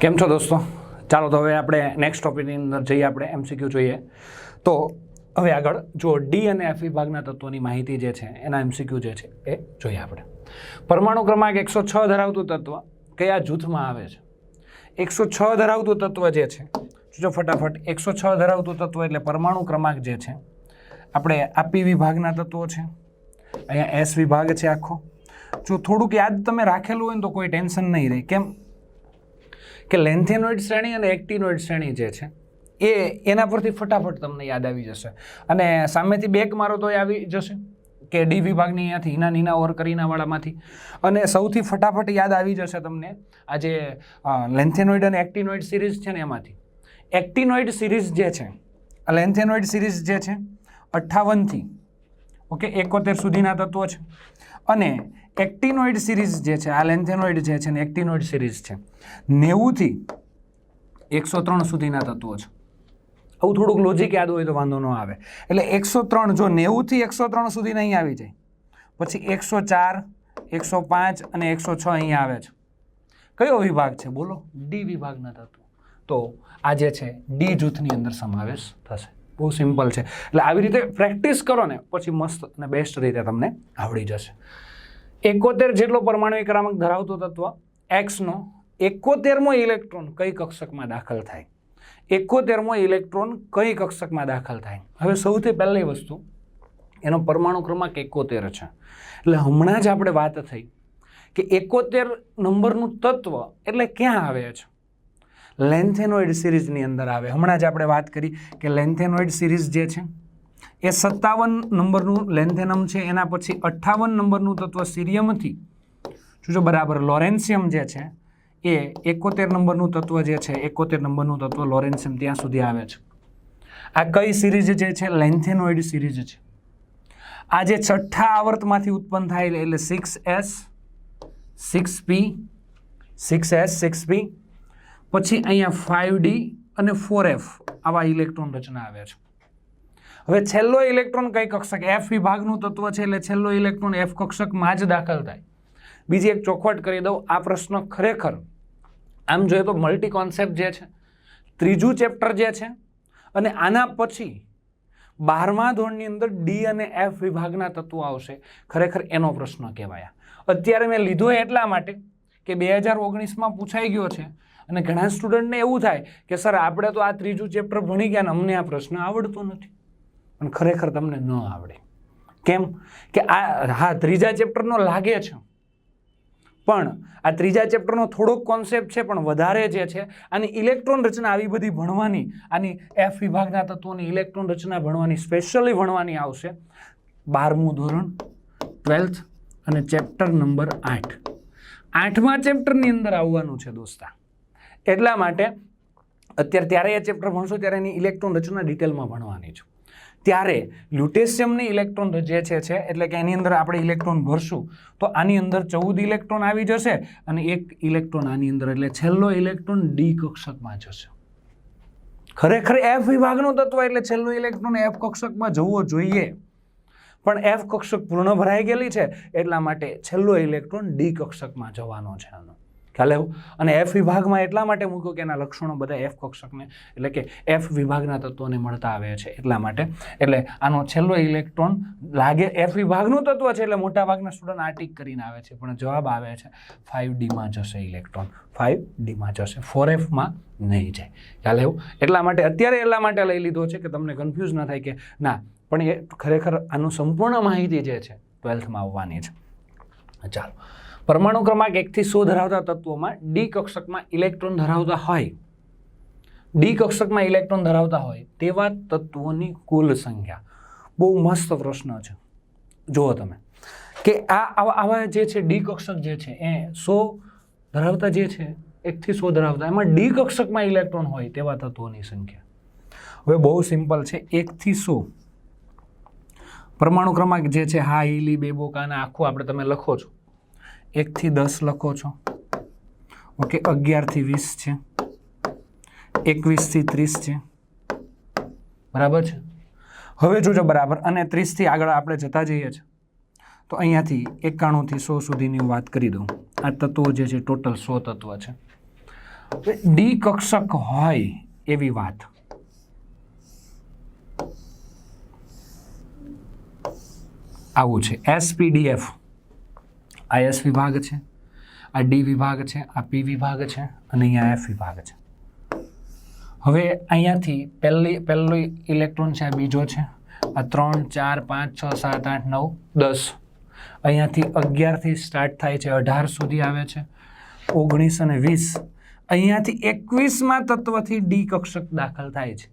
કેમ છો દોસ્તો? ચાલો તો હવે આપણે નેક્સ્ટ ટોપિકની અંદર જઈએ, આપણે એમસીક્યુ જોઈએ. તો હવે આગળ જો ડી અને એફ વિભાગના તત્વોની માહિતી જે છે, એના એમસીક્યુ જે છે, એ જોઈએ આપણે. પરમાણુ ક્રમાંક એકસો છ ધરાવતું તત્વ કયા જૂથમાં આવે છે? એકસો છ ધરાવતું તત્વ જે છે, જો ફટાફટ, એકસો છ ધરાવતું તત્વ એટલે પરમાણુ ક્રમાંક જે છે, આપણે આપી વિભાગના તત્વો છે અહીંયા એસ વિભાગ છે આખો. જો થોડુંક યાદ તમે રાખેલું હોય ને તો કોઈ ટેન્શન નહીં રહે. કેમ કે લેન્થેનોઇડ શ્રેણી અને એક્ટિનોઇડ શ્રેણી જે છે, એ એના પરથી ફટાફટ તમને યાદ આવી જશે. અને સામેથી બેક મારો તો એ આવી જશે, કે ડી વિભાગની અહીંયાથી હિના નીના ઓર કરીનાવાળામાંથી. અને સૌથી ફટાફટ યાદ આવી જશે તમને આ જે લેન્થેનોઇડ અને એક્ટિનોઇડ સિરીઝ છે ને એમાંથી. એક્ટિનોઇડ સિરીઝ જે છે લેન્થેનોઇડ સિરીઝ જે છે, અઠ્ઠાવનથી ઓકે, એકોતેર સુધીના તત્વો છે. અને એક્ટિનોઇડ સિરીઝ જે છે, આ લેન્થેનોઇડ જે છે ને એક્ટિનોઇડ સિરીઝ છે, નેવુંથી એકસો ત્રણ સુધીના તત્વો છે. આવું થોડુંક લોજિક યાદ હોય તો વાંધો ન આવે. એટલે એકસો ત્રણ, જો નેવુંથી એકસો ત્રણ સુધી નહીં આવી જાય, પછી એકસો ચાર, એકસો પાંચ અને એકસો છ અહીં આવે છે. કયો વિભાગ છે? બોલો. ડી વિભાગના તત્વો. તો આ જે છે, ડી જૂથની અંદર સમાવેશ થશે. બહુ સિમ્પલ છે. એટલે આવી રીતે પ્રેક્ટિસ કરો ને, પછી મસ્ત અને બેસ્ટ રીતે તમને આવડી જશે. એકોતેર જેટલો પરમાણુ ક્રમાંક ધરાવતો તત્વ એક્સનો એકોતેરમો ઇલેક્ટ્રોન કઈ કક્ષકમાં દાખલ થાય? એકોતેરમો ઇલેક્ટ્રોન કઈ કક્ષકમાં દાખલ થાય? હવે સૌથી પહેલી વસ્તુ, એનો પરમાણુ ક્રમાંક એકોતેર છે. એટલે હમણાં જ આપણે વાત થઈ કે એકોતેર નંબરનું તત્વ એટલે ક્યાં આવે છે? લેન્થેનોઇડ સિરીઝની અંદર આવે. હમણાં જ આપણે વાત કરી કે લેન્થેનોઇડ સિરીઝ જે છે, એ સત્તાવન નંબરનું લેન્થેનમ છે, એના પછી અઠ્ઠાવન નંબરનું તત્વ સિરિયમથી, જોજો બરાબર લોરેન્સિયમ જે છે, એ એકોતેર નંબરનું તત્વ જે છે, એકોતેર નંબરનું તત્વ લોરેન્સિયમ ત્યાં સુધી આવે છે. આ કઈ સિરીઝ જે છે, લેન્થેનોઇડ સિરીઝ છે. આ જે છઠ્ઠા આવર્તમાંથી ઉત્પન્ન થાય, એટલે six S six P six S six P પછી અહીંયા ફાઇવ ડી અને ફોર એફ આવા ઇલેક્ટ્રોન રચના આવે છે. હવે છેલ્લો ઇલેક્ટ્રોન કઈ કક્ષક? એફ વિભાગનું તત્વ છે એટલે છેલ્લો ઇલેક્ટ્રોન એફ કક્ષકમાં જ દાખલ થાય. બીજી એક ચોખવટ કરી દઉં. આ પ્રશ્ન ખરેખર આમ જોઈએ તો મલ્ટી કોન્સેપ્ટ જે છે, ત્રીજું ચેપ્ટર જે છે, અને આના પછી બારમા ધોરણની અંદર ડી અને એફ વિભાગના તત્વો આવશે. ખરેખર એનો પ્રશ્ન કહેવાયા. અત્યારે મેં લીધો એટલા માટે કે બે હજાર ઓગણીસમાં પૂછાઈ ગયો છે અને ઘણા સ્ટુડન્ટને એવું થાય કે, સર, આપણે તો આ ત્રીજું ચેપ્ટર ભણી ગયા ને અમને આ પ્રશ્ન આવડતો નથી. પણ ખરેખર તમને ન આવડે. કેમ? કે આ, હા, ત્રીજા ચેપ્ટરનો લાગે છે. પણ આ ત્રીજા ચેપ્ટરનો થોડોક કોન્સેપ્ટ છે, પણ વધારે જે છે, આની ઇલેક્ટ્રોન રચના આવી બધી ભણવાની, આની એફ વિભાગના તત્વોની ઇલેક્ટ્રોન રચના ભણવાની સ્પેશિયલી ભણવાની આવશે. બારમું ધોરણ ટ્વેલ્થ અને ચેપ્ટર નંબર આઠ. આઠમા ચેપ્ટરની અંદર આવવાનું છે, દોસ્તા. એટલા માટે અત્યારે ત્યારે એ ચેપ્ટર ભણશો ત્યારે એની ઇલેક્ટ્રોન રચના ડિટેલમાં ભણવાની છે. ત્યારે લ્યુટેશિયમની ઇલેક્ટ્રોન જે છે એટલે કે એની અંદર આપણે ઇલેક્ટ્રોન ભરશું, તો આની અંદર ચૌદ ઇલેક્ટ્રોન આવી જશે અને એક ઇલેક્ટ્રોન આની અંદર, એટલે છેલ્લો ઇલેક્ટ્રોન ડી કક્ષકમાં જશે. ખરેખર એફ વિભાગનું તત્વ એટલે છેલ્લું ઇલેક્ટ્રોન એફ કક્ષકમાં જવો જોઈએ. પણ એફ કક્ષક પૂર્ણ ભરાઈ ગયેલી છે, એટલા માટે છેલ્લો ઇલેક્ટ્રોન ડી કક્ષકમાં જવાનો છે આનો. ખ્યાલ આવ્યો? અને એફ વિભાગમાં એટલા માટે મૂક્યો કે એના લક્ષણો બધા એફ કક્ષકને, એટલે કે એફ વિભાગના તત્વોને મળતા આવે છે એટલા માટે. એટલે આનો છેલ્લો ઇલેક્ટ્રોન લાગે એફ વિભાગનું તત્વ છે, એટલે મોટાભાગના સ્ટુડન્ટ આર્ટિક કરીને આવે છે, પણ જવાબ આવે છે ફાઇવ ડીમાં જશે ઇલેક્ટ્રોન ફાઇવ ડીમાં જશે ફોર એફમાં નહીં જાય. ખ્યાલ આવ્યો? એટલા માટે, અત્યારે એટલા માટે લઈ લીધો છે કે તમને કન્ફ્યુઝ ના થાય કે ના, પણ એ ખરેખર આનું સંપૂર્ણ માહિતી જે છે ટ્વેલ્થમાં આવવાની છે. ચાલો. પરમાણુ ક્રમાંક એકથી સો ધરાવતા તત્વોમાં ડી કક્ષકમાં ઇલેક્ટ્રોન ધરાવતા હોય. ડી કક્ષકમાં ઇલેક્ટ્રોન ધરાવતા હોય તેવા તત્વોની કુલ સંખ્યા. બહુ મસ્ત પ્રશ્ન છે. જુઓ તમે. કે આ આવા જે છે ડી કક્ષક જે છે, એ સો ધરાવતા જે છે એકથી સો ધરાવતા, એમાં ડી કક્ષકમાં ઇલેક્ટ્રોન હોય તેવા તત્વોની સંખ્યા. હવે બહુ સિમ્પલ છે એકથી સો. પરમાણુ ક્રમાંક જે છે, હા ઈલી બેબોકાના આખું આપણે તમે લખો છો. એકથી દસ લખો છો. ઓકે, અગિયારથી વીસ છે. એકવીસથી ત્રીસ છે. બરાબર છે? હવે જોજો બરાબર, અને ત્રીસથી આગળ આપણે જતા જઈએ છીએ. તો અહીંયાથી એકાણુંથી સો સુધીની વાત કરી દઉં. આ તત્વો જે છે, ટોટલ સો તત્વ છે. ડી કક્ષક હોય એવી વાત. આવું છે. એસપીડીએફ આ એસ વિભાગ છે, આ ડી વિભાગ છે, આ પી વિભાગ છે અને અહીંયા એફ વિભાગ છે. હવે અહીંયાથી પહેલી, પહેલો ઇલેક્ટ્રોન છે, આ બીજો છે, આ ત્રણ, ચાર, પાંચ, છ, સાત, આઠ, નવ, દસ. અહીંયાથી અગિયારથી સ્ટાર્ટ થાય છે, અઢાર સુધી આવે છે, ઓગણીસ અને વીસ. અહીંયાથી એકવીસમાં તત્વથી ડી કક્ષક દાખલ થાય છે.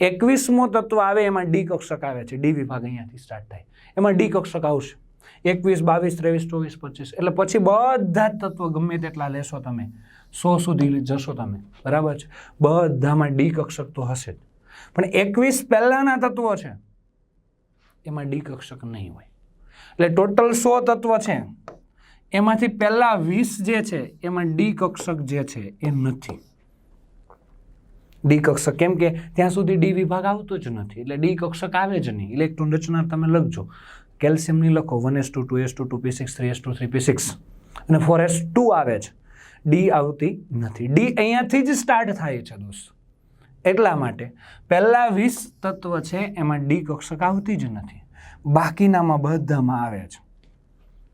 એકવીસમો તત્વ આવે, એમાં ડી કક્ષક આવે છે, ડી વિભાગ અહીંયાથી સ્ટાર્ટ થાય. એમાં ડી કક્ષક આવશે. એકવીસ, બાવીસ, ત્રેવીસ, ચોવીસ, પચીસ. એટલે પછી બધા જ તત્વ ગમે તેટલા લેશો તમે, સો સુધી જશો તમે. બરાબર છે? બધામાં ડી કક્ષક તો હશે જ. પણ એકવીસ પહેલાંના તત્વો છે, એમાં ડી કક્ષક નહીં હોય. એટલે ટોટલ સો તત્વ છે, એમાંથી પહેલા વીસ જે છે, એમાં ડી કક્ષક જે છે, એ નથી. ડી કક્ષક કેમ કે ત્યાં સુધી ડી વિભાગ આવતો જ નથી. એટલે ડી કક્ષક આવે જ નહીં. ઇલેક્ટ્રોન રચના તમે લખજો. કેલ્શિયમની લખો one S two two S two two P six three S two three P six અને ફોર એસ ટુ આવે છે. ડી આવતી નથી. ડી અહીંયાથી જ સ્ટાર્ટ થાય છે દોસ્ત. એટલા માટે પહેલાં વીસ તત્વ છે, એમાં ડી કક્ષક આવતી જ નથી. બાકીનામાં બધામાં આવે છે.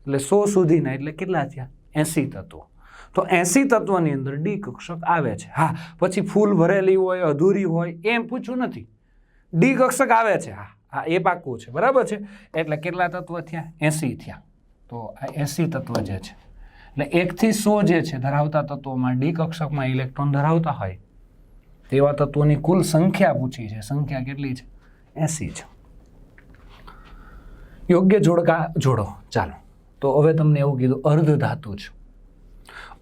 એટલે સો સુધીના, એટલે કેટલા થયા? એંસી તત્વો. તો એંસી તત્વની અંદર ડી કક્ષક આવે છે. હા, પછી ફૂલ ભરેલી હોય, અધૂરી હોય, એમ પૂછ્યું નથી. ડી કક્ષક આવે છે. હા. હા, એ પાકું છે. બરાબર છે? એટલે કેટલા તત્વ થયા? એંસી થયા. તો આ એંસી તત્વ જે છે. એટલે એકથી સો જે છે, ધરાવતા તત્વોમાં ડી કક્ષકમાં ઇલેક્ટ્રોન ધરાવતા હોય, તેવા તત્વોની કુલ સંખ્યા પૂછી છે. સંખ્યા કેટલી છે? એંસી છે. યોગ્ય જોડકા જોડો. ચાલો. તો હવે તમને એવું કીધું, અર્ધ ધાતુ છે.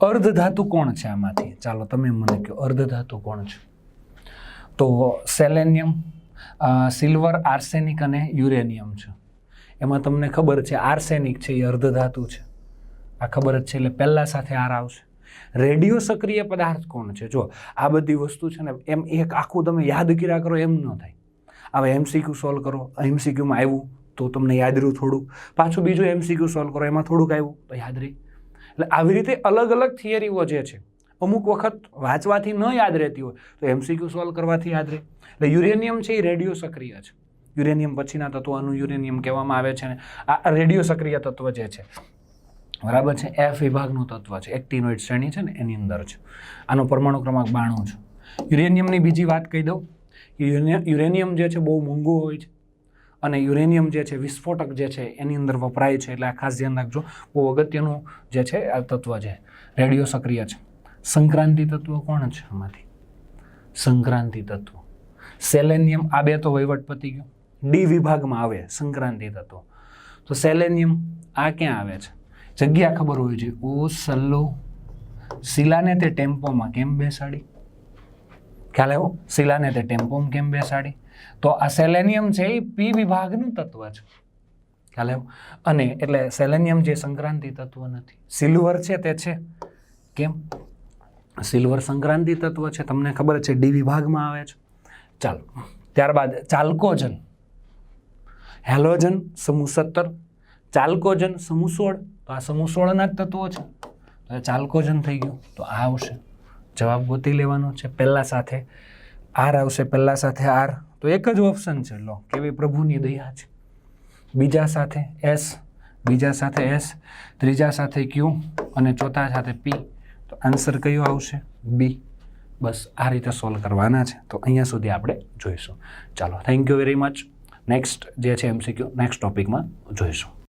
અર્ધ ધાતુ કોણ છે આમાંથી? ચાલો, તમે મને કહો, અર્ધ ધાતુ કોણ છે? તો સેલેનિયમ સિલ્વર આર્સેનિક અને યુરેનિયમ છે. એમાં તમને ખબર છે આર્સેનિક છે એ અર્ધ ધાતુ છે. આ ખબર જ છે, એટલે પહેલાં સાથે આર આવશે. રેડિયો સક્રિય પદાર્થ કોણ છે? જો, આ બધી વસ્તુ છે ને, એમ એક આખું તમે યાદ કર્યા કરો, એમ ન થાય. હવે એમસીક્યુ સોલ્વ કરો એમસીક્યુમાં આવ્યું, તો તમને યાદ રહ્યું થોડું. પાછું બીજું એમસીક્યુ સોલ્વ કરો, એમાં થોડુંક આવ્યું, તો યાદ રહી. એટલે આવી રીતે અલગ અલગ થિયરીઓ જે છે અમુક વખત વાંચવાથી ન યાદ રહેતી હોય, તો એમસીક્યુ સોલ્વ કરવાથી યાદ રહે. એટલે યુરેનિયમ છે એ રેડિયો સક્રિય છે. યુરેનિયમ પછીના તત્વનું યુરેનિયમ કહેવામાં આવે છે ને, આ રેડિયો સક્રિય તત્વ જે છે, બરાબર છે? એફ વિભાગનું તત્વ છે, એક્ટિનોઇડ શ્રેણી છે ને, એની અંદર છે. આનો પરમાણુ ક્રમાંક બાણું છે. યુરેનિયમની બીજી વાત કહી દઉં યુરેનિયમ જે છે બહુ મોંઘું હોય છે, અને યુરેનિયમ જે છે વિસ્ફોટક જે છે એની અંદર વપરાય છે. એટલે આ ખાસ ધ્યાન રાખજો. બહુ અગત્યનું જે છે આ તત્વ છે, રેડિયો સક્રિય છે. સંક્રાંતિ તત્વ કોણ છે આમાંથી? સંક્રાંતિ તત્વ. સેલેનિયમ, આ બે તો વહીવટ પતી ગયો. ડી વિભાગમાં આવે સંક્રાંતિ તત્વ. તો સેલેનિયમ આ ક્યાં આવે છે? જગ્યા ખબર હોવી જોઈએ ઓ, સલ્લો. શિલાને તે ટેમ્પોમાં કેમ બેસાડી? ખ્યાલ આવ્યો? શિલાને તે ટેમ્પોમાં કેમ બેસાડી? તો આ સેલેનિયમ છે એ પી વિભાગનું તત્વ છે. ખ્યાલ આવ્યો? અને એટલે સેલેનિયમ જે સંક્રાંતિ તત્વ નથી. સિલ્વર છે તે છે. કેમ? સિલ્વર સંક્રાંતિ તત્વ છે, તમને ખબર છે, ડી વિભાગમાં આવે છે. ચાલો, ત્યારબાદ ચાલ્કોજન. હેલોજન, સમૂહ સત્તર. ચાલ્કોજન, સમૂહ સોળ. તો આ સમૂહ સોળના જ તત્વો છે. તો ચાલ્કોજન થઈ ગયું. તો આ આવશે. જવાબ ગોતી લેવાનો છે, પહેલાં સાથે આર આવશે, પહેલાં સાથે આર. તો એક જ ઓપ્શન છે, લો, કેવી પ્રભુની દયા છે. બીજા સાથે એસ, બીજા સાથે એસ, ત્રીજા સાથે ક્યુ અને ચોથા સાથે પી. તો આન્સર કયો આવશે? બી બસ આ રીતે સોલ્વ કરવાના છે. તો અહીંયા સુધી આપણે જોઈશું. ચાલો thank you very much next જે છે એમસીક્યુ નેક્સ્ટ ટોપિકમાં જોઈશું.